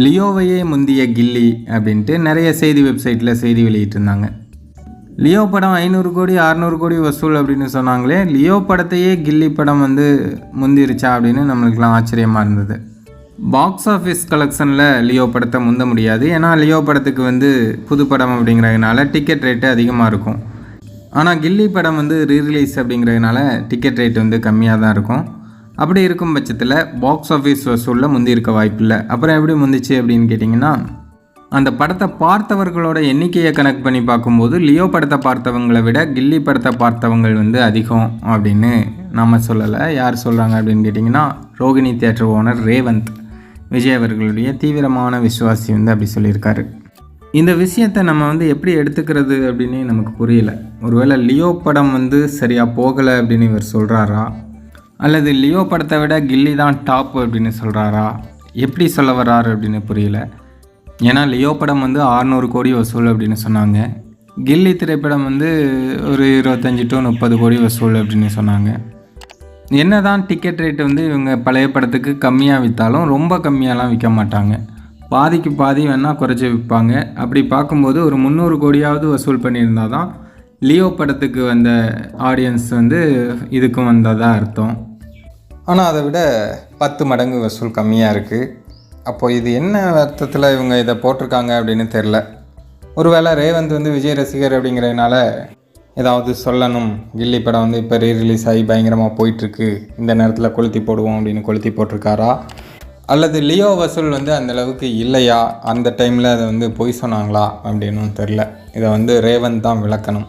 லியோவையே முந்திய கில்லி அப்படின்ட்டு நிறைய செய்தி வெப்சைட்டில் செய்தி வெளியிட்டிருந்தாங்க. லியோ படம் ஐநூறு கோடி அறநூறு கோடி வசூல் அப்படின்னு சொன்னாங்களே லியோ படத்தையே கில்லி படம் வந்து முந்திருச்சா அப்படின்னு நம்மளுக்கெல்லாம் ஆச்சரியமாக இருந்தது. பாக்ஸ் ஆஃபீஸ் கலெக்ஷனில் லியோ படத்தை முந்த முடியாது. ஏன்னா லியோ படத்துக்கு வந்து புது படம் அப்படிங்கிறதுனால டிக்கெட் ரேட்டு அதிகமாக இருக்கும். ஆனால் கில்லி படம் வந்து ரீரிலீஸ் அப்படிங்கிறதுனால டிக்கெட் ரேட் வந்து கம்மியாக தான் இருக்கும். அப்படி இருக்கும் பட்சத்தில் பாக்ஸ் ஆஃபீஸ் வசூலில் முந்தி இருக்க வாய்ப்பில்லை. அப்புறம் எப்படி முந்திச்சு அப்படின்னு கேட்டிங்கன்னா அந்த படத்தை பார்த்தவர்களோட எண்ணிக்கையை கணக்கு பண்ணி பார்க்கும்போது லியோ படத்தை பார்த்தவங்களை விட கில்லி படத்தை பார்த்தவங்கள் வந்து அதிகம் அப்படின்னு நம்ம சொல்லலை. யார் சொல்கிறாங்க அப்படின்னு கேட்டிங்கன்னா ரோகிணி தியேட்டர் ஓனர் ரேவந்த். விஜய் அவர்களுடைய தீவிரமான விசுவாசி வந்து அப்படி சொல்லியிருக்காரு. இந்த விஷயத்தை நம்ம வந்து எப்படி எடுத்துக்கிறது அப்படின்னு நமக்கு புரியல. ஒருவேளை லியோ படம் வந்து சரியாக போகலை அப்படின்னு இவர் சொல்கிறாரா அல்லது லியோ படத்தை விட கில்லி தான் டாப் அப்படின்னு சொல்கிறாரா எப்படி சொல்ல வர்றாரு அப்படின்னு புரியல. ஏன்னா லியோ படம் வந்து 600 கோடி வசூல் அப்படின்னு சொன்னாங்க. கில்லி திரைப்படம் வந்து ஒரு இருபத்தஞ்சி டு முப்பது கோடி வசூல் அப்படின்னு சொன்னாங்க. என்ன தான் டிக்கெட் ரேட்டு வந்து இவங்க பழைய படத்துக்கு கம்மியாக விற்றாலும் ரொம்ப கம்மியாலாம் விற்க மாட்டாங்க. பாதிக்கு பாதி வேணால் குறைச்சி விற்பாங்க. அப்படி பார்க்கும்போது ஒரு முந்நூறு கோடியாவது வசூல் பண்ணியிருந்தா தான் லியோ படத்துக்கு வந்த ஆடியன்ஸ் வந்து இதுக்கும் வந்ததாக அர்த்தம். ஆனால் அதை விட பத்து மடங்கு வசூல் கம்மியாக இருக்குது அப்போது இது என்ன அர்த்தத்தில் இவங்க இதை போட்டிருக்காங்க அப்படின்னு தெரில ஒருவேளை ரேவந்த் வந்து விஜய் ரசிகர் அப்படிங்கிறதுனால ஏதாவது சொல்லணும். கில்லி படம் வந்து இப்போ ரீ ரிலீஸ் ஆகி பயங்கரமாக போயிட்டுருக்கு. இந்த நேரத்தில் கொளுத்தி போடுவோம் அப்படின்னு கொளுத்தி போட்டிருக்காரா? அல்லது லியோ வசூல் வந்து அந்தளவுக்கு இல்லையா? அந்த டைமில் அதை வந்து பொய் சொன்னாங்களா? அப்படின்னும் தெரில இதை வந்து ரேவந்த் தான் விளக்கணும்.